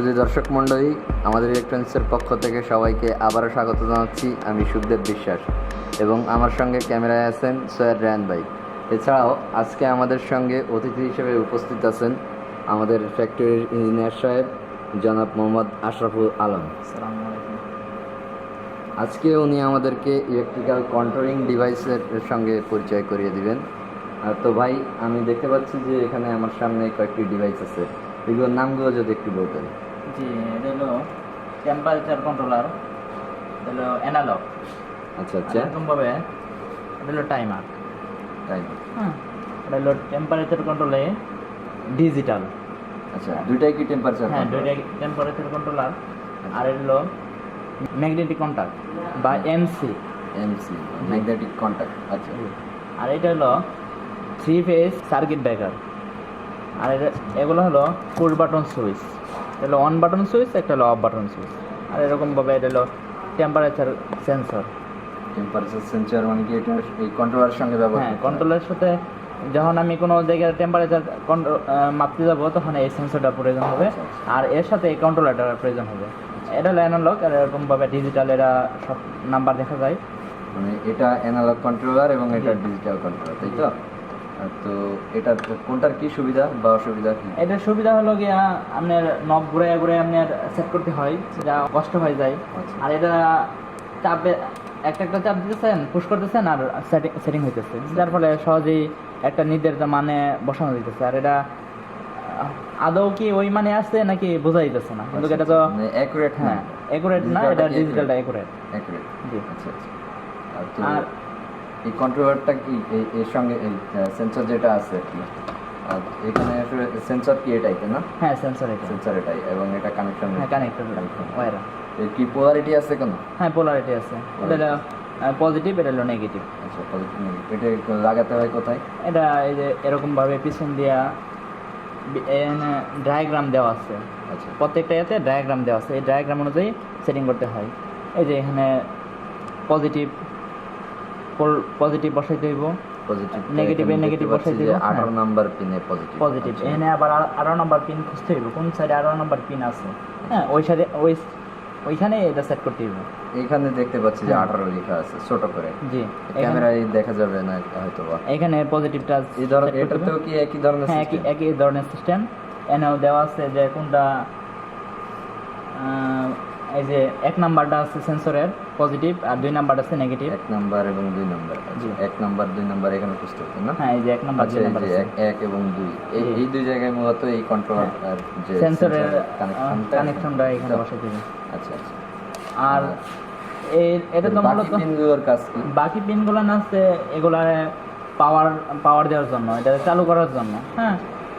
শুধু দর্শক মণ্ডলী আমাদের ইলেকট্রনিক্সের পক্ষ থেকে সবাইকে আবারও স্বাগত জানাচ্ছি। আমি সুখদেব বিশ্বাস এবং আমার সঙ্গে ক্যামেরায় আছেন সৈয়দ রায়ন ভাই। এছাড়াও আজকে আমাদের সঙ্গে অতিথি হিসেবে উপস্থিত আছেন আমাদের ফ্যাক্টরির ইঞ্জিনিয়ার সাহেব জনাব মোহাম্মদ আশরাফুল আলম। আজকে উনি আমাদেরকে ইলেকট্রিক্যাল কন্ট্রোলিং ডিভাইসের সঙ্গে পরিচয় করিয়ে দিবেন। আর তো ভাই আমি দেখতে পাচ্ছি যে এখানে আমার সামনে কয়েকটি ডিভাইস আছে। এগুলোর নামগুলো যদি একটু বলতেন। জি এটা হলো টেম্পারেচার কন্ট্রোলার এটা হলো অ্যানালগ আচ্ছা আচ্ছা। এরকমভাবে এটা হলো টাইমার তাই হ্যাঁ এটা হলো টেম্পারেচার কন্ট্রোলে ডিজিটাল আচ্ছা দুইটাই কি টেম্পারেচার হ্যাঁ দুইটা টেম্পারেচার কন্ট্রোলার আর এটা হলো ম্যাগনেটিক কন্ট্যাক্ট বা এমসি এমসি ম্যাগনেটিক কন্ট্যাক্ট আচ্ছা। আর এটা হলো থ্রি ফেজ সার্কিট ব্রেকার আর এগুলো হলো ফুল বাটন সুইচ এটা হলো অন বাটন সুইচ একটা হলো অফ বাটন সুইচ আর এরকমভাবে এটা হলো টেম্পারেচার সেন্সর টেম্পারেচার সেন্সর মানে কি এটা? এই কন্ট্রোলারের সঙ্গে ব্যবহার হ্যাঁ? কন্ট্রোলের সাথে যখন আমি কোনো জায়গায় টেম্পারেচার মাপতে যাব তখন এই সেন্সরটা প্রয়োজন হবে। আচ্ছা, আচ্ছা। আর এর সাথে এই কন্ট্রোলারটার প্রয়োজন হবে। এটা হলো অ্যানালগ আর এরকমভাবে ডিজিটাল এরা সব নাম্বার দেখা যায়। মানে এটা অ্যানালগ কন্ট্রোলার এবং এটা ডিজিটাল কন্ট্রোলার তাই তো? তো এটার কোনটার কি সুবিধা বা অসুবিধা কি? এটার সুবিধা হলো গিয়া আপনার নব ঘুরে ঘুরে আপনার সেট করতে হয় যা কষ্ট হয়ে যায়। আচ্ছা। আর এটা চাপে একটা একটা চাপ দিতেছেন পুশ করতেছেন আর সেটিং সেটিং হইতেছে। যার ফলে সহজেই একটা নির্ধারিত মানে বসানো দিতেছে আর এটা আদৌ কি ওই মানে আছে নাকি বোঝা যাইতেছে না। কিন্তু এটা তো মানে অ্যাকুরেট হ্যাঁ একুরেট না এটা ডিজিটালটা একুরেট অ্যাকুরেট জি। আচ্ছা আচ্ছা। আর এই কন্ট্রোলারটা কি? এই- এর সঙ্গে এই সেন্সর যেটা আছে আর কি এখানে আসলে সেন্সর কি এটাই না? হ্যাঁ সেন্সর এটা সেন্সর এটাই এবং এটা কানেকশন হ্যাঁ কানেক্টর ওয়ারা এর কি পোলারিটি আছে কোনো? হ্যাঁ পোলারিটি আছে। এটা পজিটিভ এটা হলো নেগেটিভ আচ্ছা positive negative। এটা লাগাতে হয় কোথায়? এটা এই যে এরকম ভাবে পিছন দিয়া ডায়াগ্রাম দেওয়া আছে। আচ্ছা। প্রত্যেকটা এতে ডায়াগ্রাম দেওয়া আছে। এই ডায়াগ্রাম অনুযায়ী সেটিং করতে হয়। এই যে এখানে পজিটিভ পজিটিভ বসাইতে হইব। পজিটিভ Negative এ negative বসাই দিবো, হ্যাঁ। আঠারো নাম্বার পিনে পজিটিভ পজিটিভ এখানে আবার আর- আরও নাম্বার পিন খুঁজতে হইব কোন সাইডে আরও নাম্বার পিন আছে? হ্যাঁ ওই সাইডে ওই ওইখানে এটা সেট করতে হইব। এখানে দেখতে পাচ্ছি যে হ্যাঁ। আঠারো লেখা আছে ছোট করে। জি ক্যামেরায় দেখা যাবে না হয়তো এখানে পজিটিভটা এই ধরনের এটাতেও কি একই ধরনের হ্যাঁ একই একই ধরনের সিস্টেম এনেও দেওয়া আছে যে কোনটা এই যে এক নাম্বারটা আছে সেন্সরের পজিটিভ আর দুই নাম্বারটা আছে নেগেটিভ এক নাম্বার এবং দুই নাম্বার। জি। এক নাম্বার দুই নাম্বার এখানে খুঁজতে হতো না? হ্যাঁ এই যে এক নাম্বার আচ্ছা দুই নাম্বার আছে। এক এক এবং দুই। এই এই দুই জায়গায় মূলত এই কন্ট্রোলার যে সেন্সরের কানেকশনটা কানেকশনটা এখানে বসাই দিবে। আচ্ছা আচ্ছা। আর এই এটা তো মূলত পিনগুলোর কাজ কি? বাকি পিনগুলো না আছে এগুলা পাওয়ার পাওয়ার দেওয়ার জন্য এটা চালু করার জন্য হ্যাঁ?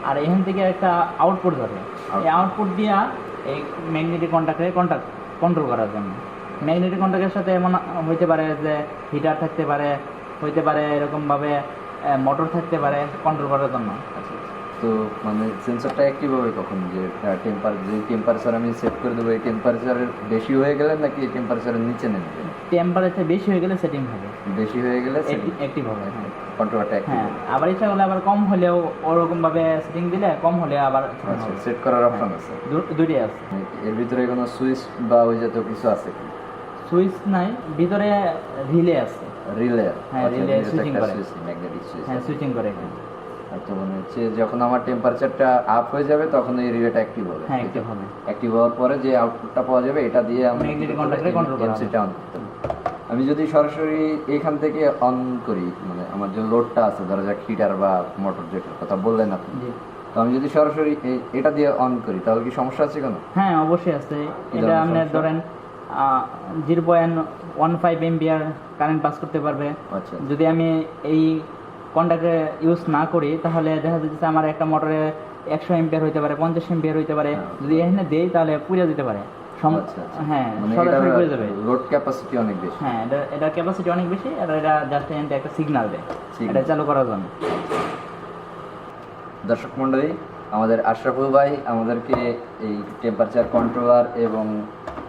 আর এখান থেকে একটা আউটপুট ধরে। এই আউটপুট দিয়া এই ম্যাগনেটিক কন্ট্যাক্টে কন্ট্যাক্ট কন্ট্রোল করার জন্য। ম্যাগনেটিক কন্ট্রোলের সাথে এমন হইতে পারে যে হিটার থাকতে পারে, হইতে পারে এরকমভাবে মোটর থাকতে পারে কন্ট্রোল করার জন্য। আচ্ছা আচ্ছা। তো মানে সেন্সরটা অ্যাক্টিভ হবে কখন? যে টেম্পার যে টেম্পারেচার আমি সেট করে দেবো, এই টেম্পারেচারের বেশি হয়ে গেলে নাকি টেম্পারেচারের নিচে নেমে যাবে? টেম্পারেচার বেশি হয়ে গেলে সেটিং হবে। বেশি হয়ে গেলে অ্যাক্টিভ হবে। হ্যাঁ কন্ট্রোলারটা অ্যাক্টিভ হ্যাঁ আবার ইচ্ছা করলে আবার কম হলেও ওরকম ভাবে সেটিং দিলে কম হলে আবার আচ্ছা সেট করার অপশন আছে। দু- দুইটাই আছে। এর ভিতরে কোনো সুইচ বা ওই জাতীয় কিছু আছে কি? সুইচ নাই ভিতরে রিলে আছে। রিলে হ্যাঁ, রিলে switching করে। ম্যাগনেটিক সুইচ হ্যাঁ সুইচিং করে মনে হচ্ছে যখন আমার টেম্পারেচারটা আপ হয়ে যাবে তখন এই রিলেটা অ্যাক্টিভ হবে হ্যাঁ একটু হবে। অ্যাক্টিভ হওয়ার পরে যে আউটপুটটা পাওয়া যাবে এটা দিয়ে আমি। এমসিটা অন আমি যদি সরাসরি এখান থেকে অন করি মানে আমার যে লোডটা আছে ধরা যাক হিটার বা মোটর যেটার কথা বললেন আপনি তো আমি যদি সরাসরি এটা দিয়ে অন করি তাহলে কি সমস্যা আছে কোনো? হ্যাঁ অবশ্যই আছে। এটা সমস্যা? ধরেন zero point one five MBR current pass করতে পারবে। আচ্ছা। যদি আমি এই কন্ট্যাক্টে ইউজ না করি তাহলে দেখা যাচ্ছে আমার একটা মোটরে একশো এমপিয়ার হইতে পারে পঞ্চাশ এমপিয়ার হইতে পারে হ্যাঁ। যদি এখানে দেই তাহলে পুড়ে দিতে পারে আচ্ছা, আচ্ছা। হ্যাঁ মানে সরাসরি পুড়ে যাবে লোড ক্যাপাসিটি অনেক বেশি হ্যাঁ এটা এটার ক্যাপাসিটি অনেক বেশি আর এটা জাস্ট এখানে একটা সিগন্যাল দেয়। এটা চালু করার জন্য দর্শক মণ্ডলী আমাদের আশরাফুল ভাই আমাদেরকে এই টেম্পারেচার কন্ট্রোলার এবং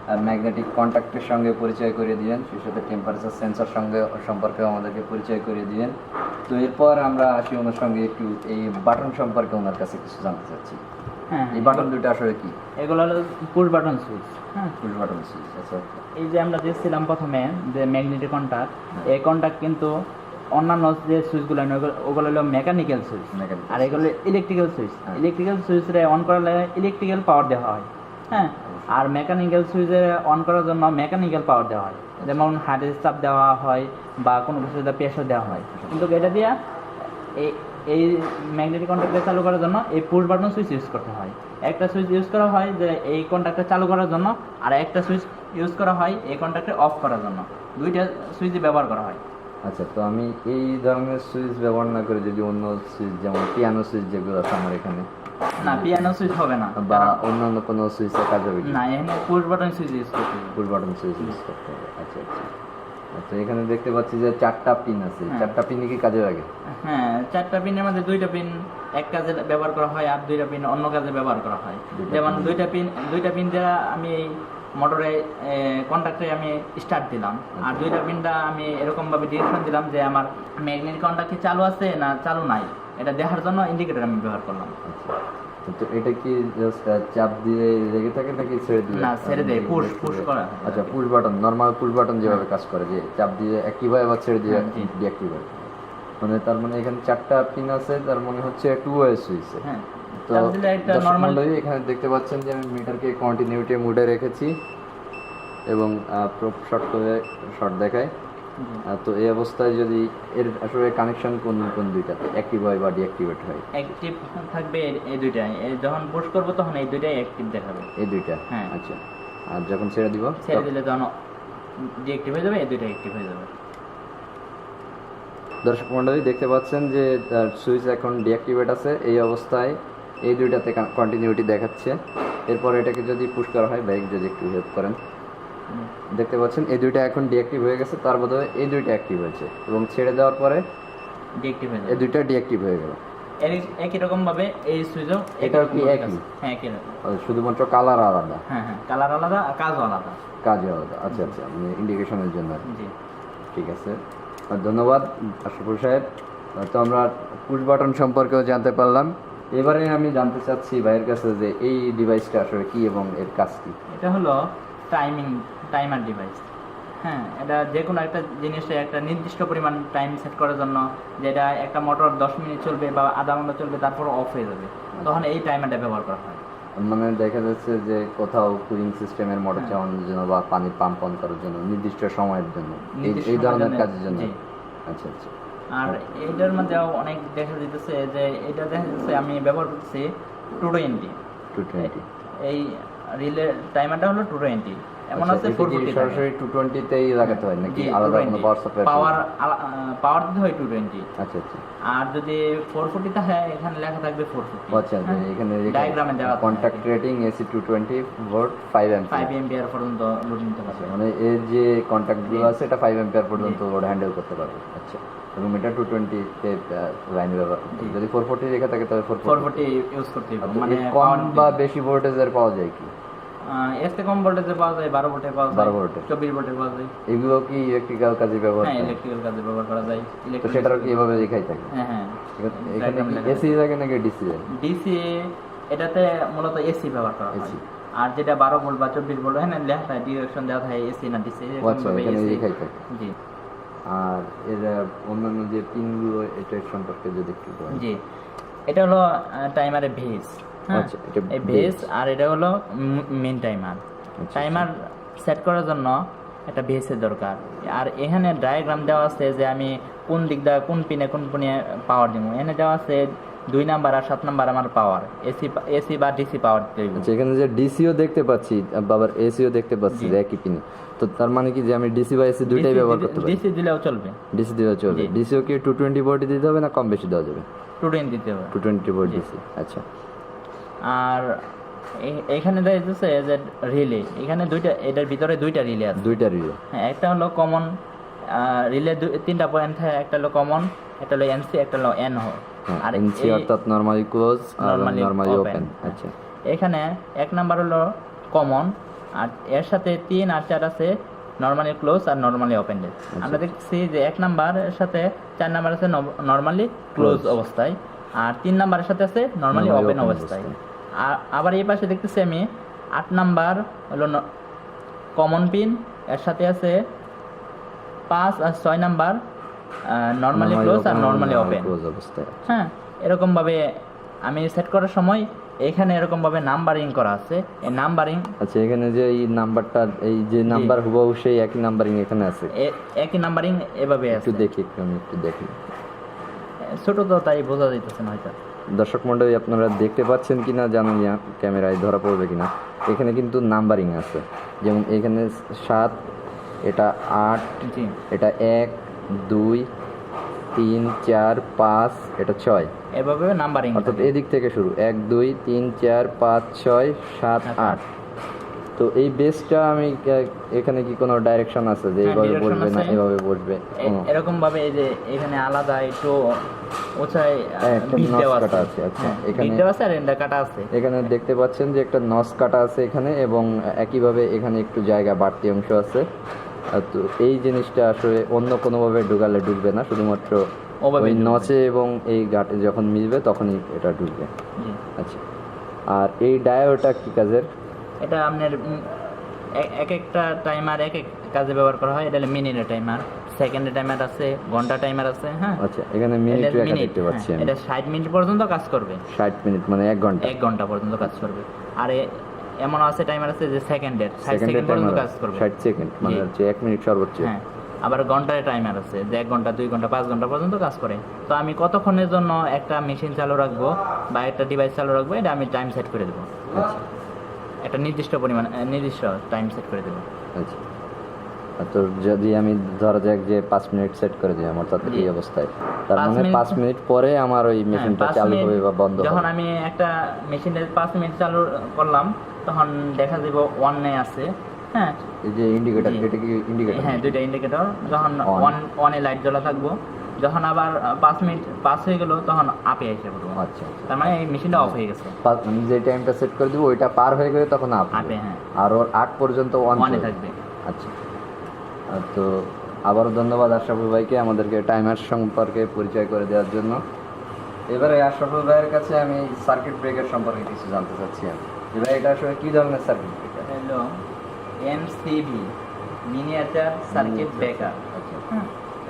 ম্যাগনেটিক কন্ট্যাক্টের সঙ্গে পরিচয় করিয়ে দিলেন সেই সাথে টেম্পারেচার সেন্সর সঙ্গে সম্পর্কেও আমাদেরকে পরিচয় করিয়ে দিলেন তো এরপর আমরা আসি ওনার সঙ্গে একটু এই বাটন সম্পর্কে ওনার কাছে কিছু জানতে চাচ্ছি। হ্যাঁ এই বাটন দুটো আসলে কি? এগুলো হলো পুশ বাটন সুইচ হ্যাঁ। পুশ বাটন সুইচ আচ্ছা। এই যে আমরা দেখছিলাম প্রথমে যে ম্যাগনেটিক কন্ট্যাক্ট। এই কন্ট্যাক্ট কিন্তু অন্যান্য যে সুইচগুলো ওগুলো হলো মেকানিক্যাল সুইচ আর এগুলো ইলেকট্রিক্যাল সুইচ। ইলেকট্রিক্যাল সুইচে অন করার লাগে ইলেকট্রিক্যাল পাওয়ার দেওয়া হয় হ্যাঁ। আর মেকানিক্যাল সুইচে অন করার জন্য মেকানিক্যাল পাওয়ার দেওয়া হয়। যেমন হার্টের চাপ দেওয়া হয় বা কোনো কিছুতে প্রেশার দেওয়া হয়। কিন্তু এটা দিয়ে এই এই ম্যাগনেটিক কন্ট্যাক্টটা চালু করার জন্য এই পুশ বাটন সুইচ ইউজ করতে হয়। একটা সুইচ ইউজ করা হয় যে এই কন্ট্যাক্টটা চালু করার জন্য আর একটা সুইচ ইউজ করা হয় এই কন্ট্যাক্টে অফ করার জন্য। দুইটা সুইচই ব্যবহার করা হয়। আচ্ছা তো আমি এই ধরনের সুইচ ব্যবহার না করে যদি অন্য সুইচ যেমন পিয়ানো সুইচ যেগুলো আছে আমার এখানে না পিয়ানো সুইচ হবে না। বা অন্যান্য কোনো সুইচে কাজ হবে না এখানে পুশ বাটন সুইচ ইউজ করতে হবে। ফুল বাটন সুইচ ইউজ করতে হবে। আচ্ছা আচ্ছা। আচ্ছা এখানে দেখতে পাচ্ছি যে চারটা পিন আছে। হ্যাঁ। চারটা পিনই কি কাজে লাগে? হ্যাঁ চারটা পিনের মধ্যে দুইটা পিন এক কাজে ব্যবহার করা হয় আর দুইটা পিন অন্য কাজে ব্যবহার করা হয়। যেমন দুইটা পিন দুইটা পিন দ্বারা আমি মোটরে কন্ট্যাক্টে আমি স্টার্ট দিলাম। আর দুইটা পিনটা আমি এরকম ভাবে ডিরেকশন দিলাম যে আমার ম্যাগনেটিক কন্ট্যাক্ট কি চালু আছে না চালু নাই। এটা দেখার জন্য ইন্ডিকেটর আমি ব্যবহার করলাম। আচ্ছা। তো- এটা কি জাস্ট চাপ দিয়ে লেগে থাকে নাকি ছেড়ে দিলে না, ছেড়ে দেয়, push- push করা আচ্ছা push button normal push button যেভাবে কাজ করে যে চাপ দিয়ে অ্যাক্টিভ হয় আবার ছেড়ে দিয়ে ডিঅ্যাক্টিভ হয় মানে তার মানে এখানে চারটা পিন আছে তার মানে হচ্ছে টু ওয়ে সুইচ হ্যাঁ তো নর্মাল এখানে দেখতে পাচ্ছেন যে আমি মিটারকে কন্টিনিউটি মুডে রেখেছি এবং শর্ট করে শর্ট দেখায় তো এই অবস্থায় যদি এর আসলে কানেকশন কোন কোন দুইটাতে? অ্যাক্টিভ হয় বা ডিঅ্যাক্টিভেট হয়? অ্যাক্টিভ থাকবে এই- এই যখন পুশ করব তখন এই দুইটাই অ্যাক্টিভ দেখাবে। এই দুইটা? হ্যাঁ। আচ্ছা। আর যখন ছেড়ে দিব? ছেড়ে দিলে তখন ডিঅ্যাক্টিভ হয়ে যাবে এই দুইটা অ্যাক্টিভ হয়ে যাবে। দর্শক মণ্ডলী দেখতে পাচ্ছেন যে সুইচ এখন ডিঅ্যাক্টিভেট আছে। এই অবস্থায় এই দুইটাতে কন্টিনিউটি দেখাচ্ছে। এরপর এটাকে যদি পুশ করা হয় বাইক যদি একটু হেল্প করেন। দেখতে পাচ্ছেন এই দুইটা এখন ডিঅ্যাক্টিভ হয়ে গেছে তার বদলে এই দুইটা অ্যাক্টিভ হয়েছে এবং ছেড়ে দেওয়ার পরে ডিঅ্যাক্টিভ হয়ে এই দুইটা ডিঅ্যাক্টিভ হয়ে গেল। এর একই রকম ভাবে এই সুইচও এটাও কি একই? হ্যাঁ একই। শুধুমাত্র কালার আলাদা? হ্যাঁ হ্যাঁ কালার আলাদা আর কাজও আলাদা। কাজ আলাদা। আচ্ছা আচ্ছা মানে ইন্ডিকেশনের জন্য। জি। ঠিক আছে। আর ধন্যবাদ আশাফুল সাহেব। তো আমরা পুশ বাটন সম্পর্কেও জানতে পারলাম। এবারে আমি জানতে চাচ্ছি ভাইয়ের কাছে যে এই ডিভাইসটা আসলে কি এবং এর কাজ কি? এটা হলো টাইমিং টাইমার ডিভাইস হ্যাঁ এটা যে কোনো একটা জিনিসে একটা নির্দিষ্ট পরিমাণ টাইম সেট করার জন্য যেটা একটা মোটর দশ মিনিট চলবে বা আধা ঘণ্টা চলবে তারপর অফ হয়ে যাবে। তখন এই টাইমারটা ব্যবহার করা হয়। মানে দেখা যাচ্ছে যে কোথাও কুলিং সিস্টেমের মোটর হ্যাঁ। চালানোর জন্য বা পানি পাম্প অন করার জন্য নির্দিষ্ট সময়ের জন্য। এই ধরনের কাজের জন্য। আচ্ছা আচ্ছা। আর এটার মধ্যে অনেক দেখা যেতেছে যে এটা দেখা যাচ্ছে আমি ব্যবহার করতেছি টু টোয়েন্টি টু টোয়েন্টি এই রিলে টাইমারটা হলো টু টোয়েন্টি এমন আছে ফোর ফোরটি আচ্ছা, সরাসরি টু টোয়েন্টিতেই লাগাতে হয় নাকি? আলাদা কোনো পাওয়ার সাপ্লাই পাওয়ার পাওয়ার দিতে হয় টু টোয়েন্টি আচ্ছা আচ্ছা। আর যদি ফোর ফোরটি থাকে এখানে লেখা থাকবে ফোর ফোরটি ও আচ্ছা যে এখানে ডায়াগ্রামে দেওয়া contact rating AC two twenty volt five five ampere MPR পর্যন্ত লোড নিতে পারবে মানে এর যে কন্ট্যাক্টগুলো আছে এটা ফাইভ অ্যাম্পিয়ার পর্যন্ত ওটা হ্যান্ডেল করতে পারবে। আচ্ছা এবং এটা টু টোয়েন্টিতে লাইন ব্যবহার। যদি ফোর ফোর্টি লেখা থাকে তাহলে ফোর ফোর ফোরটি ইউজ করতে হবে। মানে মানে কম বা বেশি ভোল্টেজের পাওয়া যায় কি? থেকে কম ভোল্টেজে পাওয়া যায় বারো ভোল্টে পাওয়া যায় 12 ভোল্টে। চব্বিশ ভোল্টে পাওয়া যায়। এগুলো কি ইলেকট্রিক্যাল কাজে ব্যবহার হ্যাঁ ইলেকট্রিক্যাল কাজে ব্যবহার করা যায়। তো সেটারও কি এভাবে লেখাই থাকে? হ্যাঁ হ্যাঁ। এখানে এসি লাগে নাকি ডিসি ডিসি এটাতে মূলত এসি ব্যবহার করা হয়। আর যেটা বারো ভোল্ট বা চব্বিশ ভোল্ট হ্যাঁ লেখা থাকে ডিরেকশন দেওয়া থাকে এসি না ডিসি আচ্ছা এখানে লেখাই থাকে। জি। আর এর অন্যান্য যে পিনগুলো এটা সম্পর্কে যদি একটু জি। এটা হলো টাইমারের ভেজ আচ্ছা, এটা এই ভেজ আর এটা হলো মেন টাইমার আচ্ছা, টাইমার সেট করার জন্য একটা বেসের দরকার। আর এখানে ডায়াগ্রাম দেওয়া আছে যে আমি কোন দিক দিয়ে কোন পিনে কোন পিনে পাওয়ার দিব। এখানে দেওয়া আছে দুই নাম্বার আর সাত নাম্বার আমার পাওয়ার এসি এসি বা ডিসি পাওয়ার আচ্ছা এখানে যে ডিসিও দেখতে পাচ্ছি আবার এসিও দেখতে পাচ্ছি একই পিনে তো তার মানে কি যে আমি ডিসি বা এসি দুইটাই ব্যবহার করতে পারি? DC দিলেও চলবে। ডিসি দিলেও চলবে। ডিসিও কি টু টোয়েন্টি ভোল্ট দিতে হবে না কম বেশি দেওয়া যাবে? টু টেন দিতে হবে। টু টোয়েন্টি ভোল্ট ডিসি আচ্ছা। আর এখানে দেখা যাচ্ছে যে রিলে এখানে দুইটা এটার ভিতরে দুইটা রিলে আছে। দুইটা রিলে হ্যাঁ একটা হলো কমন রিলে তিনটা পয়েন্ট থাকে একটা হলো কমন একটা হলো এনসি একটা হলো এন হো আর এনসি অর্থাৎ নরমালি ক্লোজ আর নরমালি ওপেন হ্যাঁ। আচ্ছা। এখানে এক নাম্বার হলো কমন আর এর সাথে তিন আর চার আছে নর্মালি ক্লোজ আর নর্মালি ওপেন আমরা দেখছি যে এক নাম্বার এর সাথে চার নাম্বার আছে নর্মালি ক্লোজ অবস্থায় আর তিন নাম্বারের সাথে আছে নর্মালি ওপেন অবস্থায়। আবার এই পাশে দেখতেছি আমি আট নাম্বার হলো কমন পিন এর সাথে আছে পাঁচ আর ছয় নাম্বার নর্মালি ক্লোজ আর নর্মালি ওপেন হ্যাঁ এরকমভাবে আমি সেট করার সময় এখানে এরকম এরকমভাবে নাম্বারিং করা আছে। এই নাম্বারিং আচ্ছা এখানে যে এই নাম্বারটা এই যে নাম্বার হুবহু সেই একই নাম্বারিং এখানে আছে। একই নাম্বারিং এভাবে আছে। দেখি একটু আমি একটু দেখি। ছোট তো তাই বোঝা যাইতেছে না হয়তো। দর্শক মণ্ডলী আপনারা দেখতে পাচ্ছেন কিনা জানি না ক্যামেরায় ধরা পড়বে কি না এখানে কিন্তু নাম্বারিং আছে। যেমন এখানে সাত এটা আট এটা এক দুই তিন চার পাঁচ এটা ছয়। এভাবে নাম্বারিং অর্থাৎ এদিক থেকে শুরু। এক দুই তিন চার পাঁচ ছয় সাত সাত, আট। তো এই বেসটা আমি এখানে কি কোনো ডাইরেকশন আছে যে হ্যাঁ, এইভাবে বসবে না। এভাবে বসবে? এরকম ভাবে এই যে এখানে আলাদা একটু উঁচাই হ্যাঁ, বিট দেওয়া আছে। আচ্ছা। হ্যাঁ, এখানে- বিট দেওয়া আছে আর কাটা আছে। এখানে দেখতে পাচ্ছেন যে একটা নস কাটা আছে এখানে এবং একইভাবে এখানে একটু জায়গা বাড়তি অংশ আছে। আর তো এই জিনিসটা আসলে অন্য কোনোভাবে ঢুকালে ঢুকবে না শুধুমাত্র ওই। নচে এবং এই গাটে যখন মিলবে তখনই এটা ঢুকবে। জি। আচ্ছা। আর এই ডায়োটা কি কাজের? এটা আপনার এক একটা টাইমার এক এক কাজে ব্যবহার করা হয়। এটা হলো মিনিটের টাইমার সেকেন্ডের টাইমার আছে ঘণ্টা টাইমার আছে হ্যাঁ? আচ্ছা এখানে মিনিট এটা দেখতে পাচ্ছি হ্যাঁ, আমি। এটা ষাট মিনিট পর্যন্ত কাজ করবে। ষাট মিনিট মানে এক ঘণ্টা। এক ঘণ্টা পর্যন্ত কাজ করবে। আর এমন আছে টাইমার আছে যে সেকেন্ডের ষাট সেকেন্ডের সেকেন্ড পর্যন্ত কাজ করবে। ষাট সেকেন্ড মানে হচ্ছে এক মিনিট সর্বোচ্চ। হ্যাঁ আবার ঘন্টায় টাইমার আছে যে এক ঘণ্টা দুই ঘণ্টা পাঁচ ঘণ্টা পর্যন্ত কাজ করে। তো আমি কতক্ষণের জন্য একটা মেশিন চালু রাখব বা একটা ডিভাইস চালু রাখব এটা আমি টাইম সেট করে দেবো। আচ্ছা। একটা নির্দিষ্ট পরিমাণ নির্দিষ্ট টাইম সেট করে দেবো আচ্ছা তো যদি আমি ধরা যাক যে পাঁচ মিনিট সেট করে দিলাম অর্থাৎ। এই অবস্থায় তার মানে পাঁচ মিনিট পরে আমার ওই হ্যাঁ, মেশিনটা চালু হবে বা বন্ধ যখন আমি একটা মেশিনের পাঁচ মিনিট চালু করলাম তখন দেখা যাব ওয়ানে আছে হ্যাঁ এই যে ইন্ডিকেটর। এটা কি ইন্ডিকেটর হ্যাঁ দুইটা ইন্ডিকেটর যখন. ওয়ান ওয়ানে লাইট জ্বলা থাকব যখন আবার পাঁচ মিনিট পাস হয়ে গেল তখন আপে এসে পড়ব। আচ্ছা আচ্ছা। তার মানে এই মেশিনটা অফ হয়ে গেছে। আমি যে টাইমটা সেট করে দিব ওইটা পার হয়ে গেলে তখন আপ আপে হ্যাঁ। আর ওর আগ পর্যন্ত অন থাকবে। আচ্ছা। তো আবারও ধন্যবাদ আশরাফুল ভাইকে আমাদেরকে টাইমার সম্পর্কে পরিচয় করে দেওয়ার জন্য। এবারে আশরাফুল ভাইয়ের কাছে আমি সার্কিট ব্রেকার সম্পর্কে কিছু জানতে চাচ্ছি আমি। এবার এটা আসলে কি ধরনের সার্কিট ব্রেকার হলো এমসিবি মিনিয়েচার সার্কিট ব্রেকার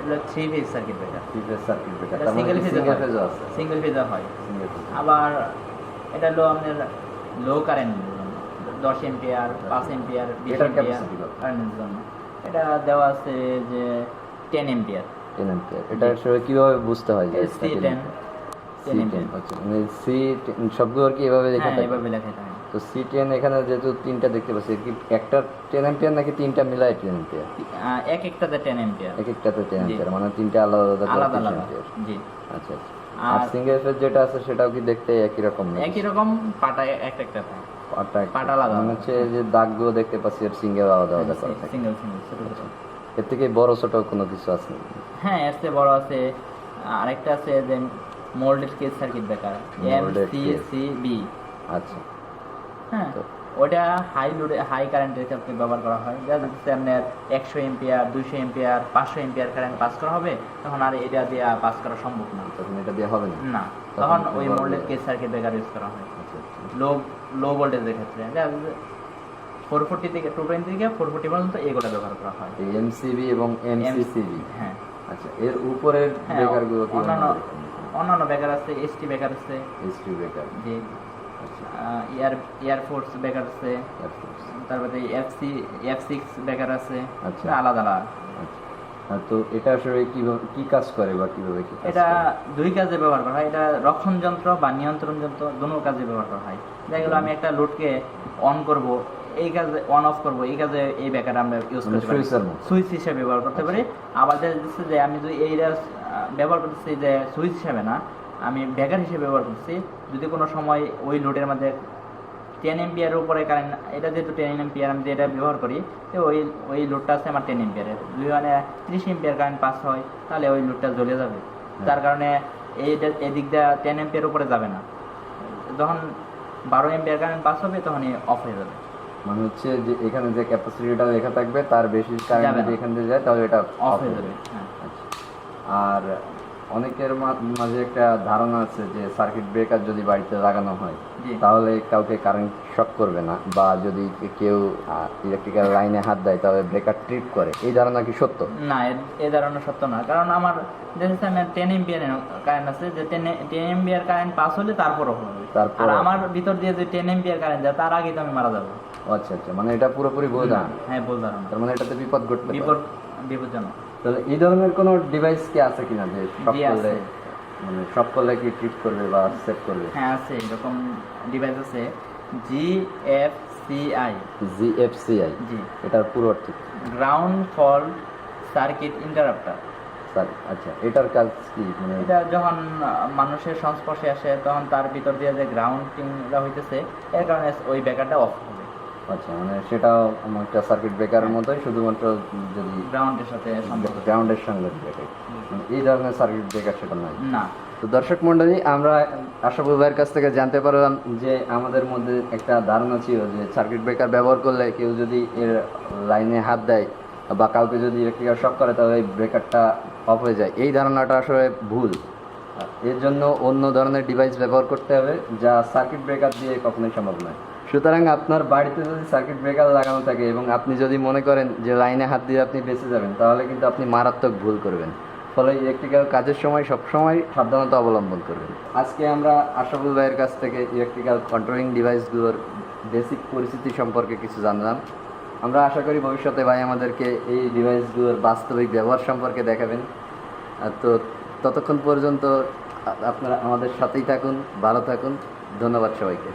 হলো three phase circuit breaker three phase circuit breaker এটা তার মানে সিঙ্গেল ফেজ আছে। সিঙ্গেল ফেজ হয়। আবার এটা হলো আপনার লো কারেন্ট দশ এম্পিয়ার পাঁচ এম্পিয়ার বিশ এম্পিয়ার কারেন্টের জন্য। এটা দেওয়া আছে যে টেন এম্পিয়ার টেন এম্পিয়ার এটা আসলে কীভাবে বুঝতে হয় যে টেন আচ্ছা। মানে সি শব্দগুলো আর কি এভাবে লেখা থাকে? এভাবে লেখা থাকে। তো সি টেন এখানে যেহেতু তিনটা দেখতে পাচ্ছি কি একটা টেন এম্পিয়ার নাকি তিনটা মিলাই টেন এম্পিয়ার এক একটাতে টেন এম্পিয়ার এক একটাতে টেন। এম্পিয়ার মানে তিনটা আলাদা আলাদা আলাদা আলাদা। জি। আচ্ছা আচ্ছা। আর সিঙ্গেল ফেজ যেটা আছে সেটাও কি দেখতে একই রকম নাকি? একই রকম পাটা এক একটা পাটা পাটা আলাদা। মানে হচ্ছে যে দাগগুলো দেখতে পাচ্ছি এর সিঙ্গেল আলাদা আলাদা করা থাকে। সিঙ্গেল সিঙ্গেল ছোট ছোট। এর থেকে বড় ছোট কোনো কিছু আছে হ্যাঁ এর চেয়ে বড় আছে আরেকটা আছে যে moulded case circuit breaker M C C B আচ্ছা। হ্যাঁ। ওটা হাই লোডে হাই কারেন্টের ক্ষেত্রে ব্যবহার করা হয়। যা আপনার একশো এম্পিয়ার দুইশো এম্পিয়ার পাঁচশো এম্পিয়ার কারেন্ট পাস করা হবে তখন আর এটা দিয়ে পাস করা সম্ভব না। তখন এটা দিয়ে হবে না? না। তখন ওই করা- কেস সার্কিট ব্রেকার ইউজ করা হয়। লো লো ভোল্টেজের ক্ষেত্রে। ফোর ফোর্টি থেকে টু টোয়েন্টি থেকে ফোর ফোর্টি পর্যন্ত এগুলো ব্যবহার করা হয়। এমসিবি এবং এমসিসিবি হ্যাঁ। আচ্ছা এর উপরের হ্যাঁ, ব্রেকারগুলো অন্যান্য অন্যান্য ব্রেকার আছে এসটি ব্রেকার আছে। এইচটি ব্রেকার আচ্ছা এয়ার এয়ারফোর্স ব্রেকার আছে। তারপরে এফসি এফ সিক্স ব্রেকার আছে। আচ্ছা। আলাদা আলাদা আচ্ছা। তো এটা আসলে কীভাবে কি কাজ করে বা কীভাবে কি এটা দুই কাজে ব্যবহার করা হয়। এটা রক্ষণ যন্ত্র বা নিয়ন্ত্রণ যন্ত্র দুটো কাজে ব্যবহার করা হয়। দেখা গেলো আমি একটা লোডকে অন করব এই কাজে অন অফ করব এই কাজে এই ব্যাকার আমরা ইউজ মানে করতে পারি। সুইচ হিসেবে ব্যবহার করতে পারি। আবার দেখা যাচ্ছে যে আমি যদি এইটা ব্যবহার করতেছি যে সুইচ হিসেবে না আমি ব্যাকার হিসেবে ব্যবহার করছি। যদি কোনো সময় ওই লোডের মধ্যে টেন এম্পিয়ারের উপরে কারেন্ট এটা যেহেতু টেন এম্পিয়ার আমি যেটা ব্যবহার করি তো ওই ওই লোডটা আছে আমার টেন এম্পিয়ারের যদি মানে ত্রিশ এম্পিয়ার কারেন্ট পাস হয় তাহলে ওই লোডটা জ্বলে যাবে। যার কারণে এইটা এদিক দিয়ে টেন এম্পিয়ার উপরে যাবে না। যখন বারো এম্পিয়ার কারেন্ট পাস হবে তখনই অফ হয়ে যাবে। মানে হচ্ছে যে এখানে যে ক্যাপাসিটিটা লেখা থাকবে তার বেশি কারেন্ট যদি এখান দিয়ে যায় তাহলে এটা অফ হয়ে যাবে। হ্যাঁ। আচ্ছা। আর অনেকের মাঝে একটা ধারণা আছে যে সার্কিট ব্রেকার যদি বাড়িতে লাগানো হয় তাহলে কাউকে কারেন্ট শক করবে না বা যদি কেউ ইলেকট্রিক্যাল লাইনে হাত দেয় তাহলে ব্রেকার ট্রিপ করে। এই ধারণা কি সত্য? না এ- এ ধারণা সত্য না। কারণ আমার দেখেছি আমি টেন এমপিয়ার কারেন্ট আছে যে টেন টেন কারেন্ট পাস হলে তারপরও হবে তারপর আমার ভিতর দিয়ে যে টেন এমপিয়ার কারেন্ট যায় তার আগে তো আমি মারা যাব। আচ্ছা আচ্ছা। মানে এটা পুরোপুরি ভুল ধারণা? হ্যাঁ ধারণা। তার মানে এটাতে বিপদ পারে। বিপদ বিপজ্জনক। তাহলে এই ধরনের কোনো ডিভাইস কি আছে কিনা যে সব জি, করলে। মানে সব করলে কি ট্রিপ করবে বা সেভ করবে? হ্যাঁ আছে এরকম ডিভাইস আছে। G F C I GFCI G. এটার পুরো অর্থ ground fault circuit interrupter sir আচ্ছা এটার কাজ কি? মানে এটা যখন মানুষের সংস্পর্শে আসে তখন তার ভিতর দিয়ে যে গ্রাউন্ডিংটা হইতেছে এর কারণে ওই ব্যাকারটা অফ হবে। আচ্ছা মানে সেটাও একটা সার্কিট ব্রেকারের মতোই শুধুমাত্র যদি গ্রাউন্ডের সাথে গ্রাউন্ডের সঙ্গে ব্রেকার মানে এই ধরনের সার্কিট ব্রেকার সেটা নয় না। তো দর্শক মন্ডলী আমরা আশাপুর ভাইয়ের কাছ থেকে জানতে পারলাম যে আমাদের মধ্যে একটা ধারণা ছিল যে সার্কিট ব্রেকার ব্যবহার করলে কেউ যদি এর লাইনে হাত দেয় বা কাউকে যদি ইলেকট্রিক্যাল শক করে তাহলে এই ব্রেকারটা অফ হয়ে যায়। এই ধারণাটা আসলে ভুল। এর জন্য অন্য ধরনের ডিভাইস ব্যবহার করতে হবে যা সার্কিট ব্রেকার দিয়ে কখনোই সম্ভব নয়। সুতরাং আপনার বাড়িতে যদি সার্কিট ব্রেকার লাগানো থাকে এবং আপনি যদি মনে করেন যে লাইনে হাত দিয়ে আপনি বেঁচে যাবেন, তাহলে কিন্তু আপনি মারাত্মক ভুল করবেন। ফলে ইলেকট্রিক্যাল কাজের সময় সবসময় সাবধানতা অবলম্বন করবেন। আজকে আমরা আশাফুল ভাইয়ের কাছ থেকে ইলেকট্রিক্যাল কন্ট্রোলিং ডিভাইসগুলোর বেসিক পরিস্থিতি সম্পর্কে কিছু জানলাম। আমরা আশা করি ভবিষ্যতে ভাই আমাদেরকে এই ডিভাইসগুলোর বাস্তবিক ব্যবহার সম্পর্কে দেখাবেন। তো ততক্ষণ পর্যন্ত আপনারা আমাদের সাথেই থাকুন, ভালো থাকুন। ধন্যবাদ সবাইকে।